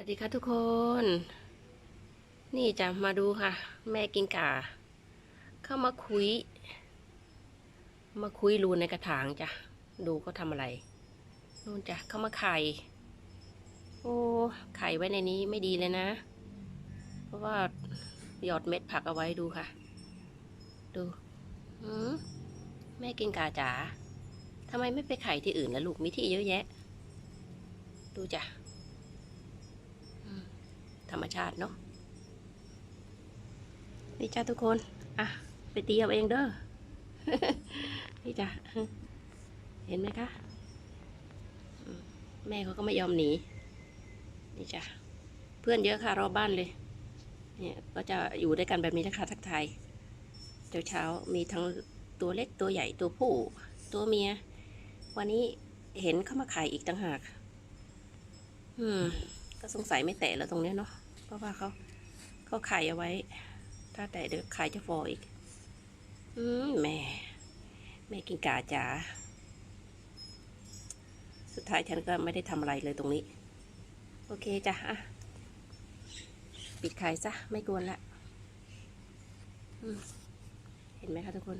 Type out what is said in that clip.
วัสดีค่ะทุกคน นี่จะมาดูค่ะ แม่กินกา เข้ามาคุย มาคุยรูในกระถางจ้ะ ดูเขาทำอะไร นู่นจ้ะ เข้ามาไข่ โอ้ไข่ไว้ในนี้ไม่ดีเลยนะ เพราะว่าหยอดเม็ดผักเอาไว้ดูค่ะ ดูหืมแม่กินกาจ๋าทำไมไม่ไปไข่ที่อื่นล่ะลูกมีที่เยอะแยะ ดูจ้ะ ธรรมชาติเนาะนี่จ้าทุกคน อะ ไปตีเอาเองเด้อ นี่จ้ะเห็นไหมคะ แม่เขาก็ไม่ยอมหนี นี่จ้ะเพื่อนเยอะค่ะรอบบ้านเลย เนี่ยก็จะอยู่ด้วยกันแบบนี้นะคะทักทายเช้าเช้าๆมีทั้งตัวเล็กตัวใหญ่ตัวผู้ ตัวเมีย วันนี้เห็นเข้ามาขายอีกต่างหาก อืม ก็สงสัยไม่แตะแล้วตรงนี้เนาะเพราะว่าเขาเขาขายเอาไว้ ถ้าแตะเดี๋ยวขายจะฟออีก อืมแม่แม่กินกาจ๋าสุดท้ายฉันก็ไม่ได้ทำอะไรเลยตรงนี้ โอเคจ้ะอะปิดขายซะ ไม่กวนละเห็นไหมคะทุกคน